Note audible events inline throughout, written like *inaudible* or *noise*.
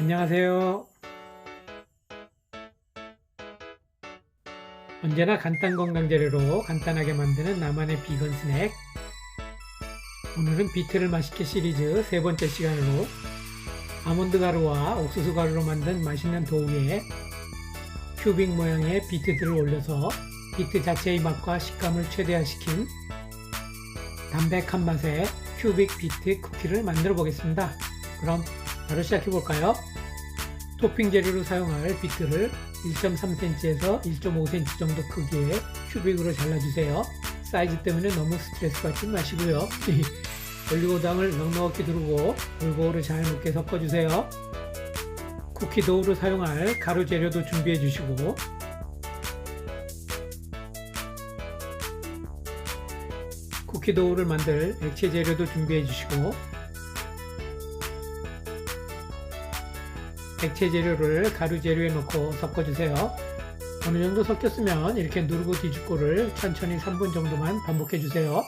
안녕하세요. 언제나 간단 건강 재료로 간단하게 만드는 나만의 비건 스낵. 오늘은 비트를 맛있게 시리즈 세 번째 시간으로 아몬드 가루와 옥수수 가루로 만든 맛있는 도우에 큐빅 모양의 비트들을 올려서 비트 자체의 맛과 식감을 최대화시킨 담백한 맛의 큐빅 비트 쿠키를 만들어 보겠습니다. 그럼 바로 시작해 볼까요? 토핑 재료로 사용할 비트를 1.3cm에서 1.5cm 정도 크기의 큐빅으로 잘라주세요. 사이즈 때문에 너무 스트레스 받지 마시고요. *laughs* 올리고당을 넉넉히 두르고 골고루 잘 먹게 섞어주세요. 쿠키 도우로 사용할 가루 재료도 준비해 주시고 쿠키 도우를 만들 액체 재료도 준비해 주시고 액체 재료를 가루 재료에 넣고 섞어주세요. 어느 정도 섞였으면 이렇게 누르고 뒤집고를 천천히 3분 정도만 반복해주세요.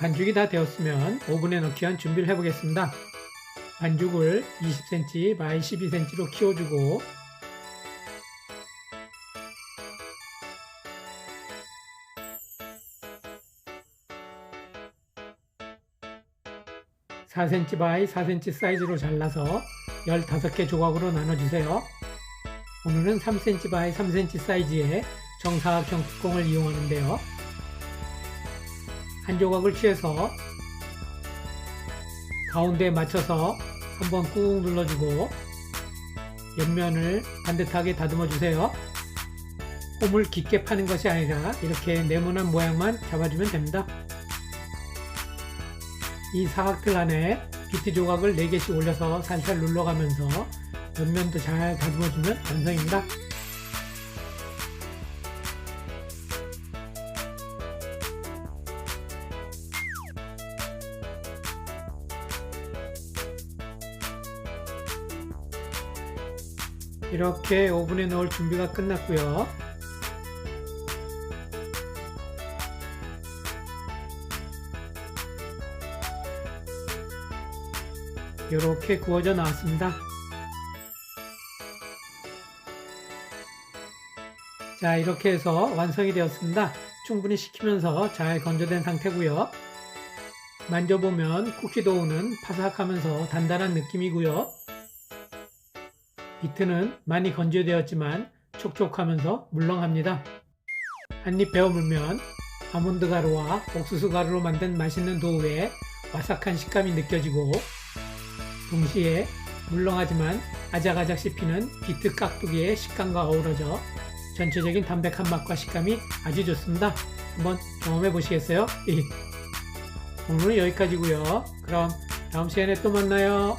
반죽이 다 되었으면 오븐에 넣기 위한 준비를 해보겠습니다. 반죽을 20cm by 12cm로 키워주고 (4cm by 4cm) 사이즈로 잘라서 15개 조각으로 나눠주세요. 오늘은 3cm by 3cm 사이즈의 정사각형 뚜껑을 이용하는데요. 한 조각을 취해서 가운데에 맞춰서 한번 꾹 눌러주고 옆면을 반듯하게 다듬어 주세요. 홈을 깊게 파는 것이 아니라 이렇게 네모난 모양만 잡아주면 됩니다. 이 사각틀 안에 비트 조각을 4개씩 올려서 살살 눌러가면서 옆면도 잘 다듬어주면 완성입니다. 이렇게 오븐에 넣을 준비가 끝났고요. 이렇게 구워져 나왔습니다. 자, 이렇게 해서 완성이 되었습니다. 충분히 식히면서 잘 건조된 상태고요. 만져보면 쿠키 도우는 바삭하면서 단단한 느낌이고요. 비트는 많이 건조되었지만 촉촉하면서 물렁합니다. 한입 베어 물면 아몬드 가루와 옥수수 가루로 만든 맛있는 도우에 바삭한 식감이 느껴지고 동시에 물렁하지만 아작아작 씹히는 비트 깍두기의 식감과 어우러져 전체적인 담백한 맛과 식감이 아주 좋습니다. 한번 경험해 보시겠어요? 오늘은 여기까지고요. 그럼 다음 시간에 또 만나요.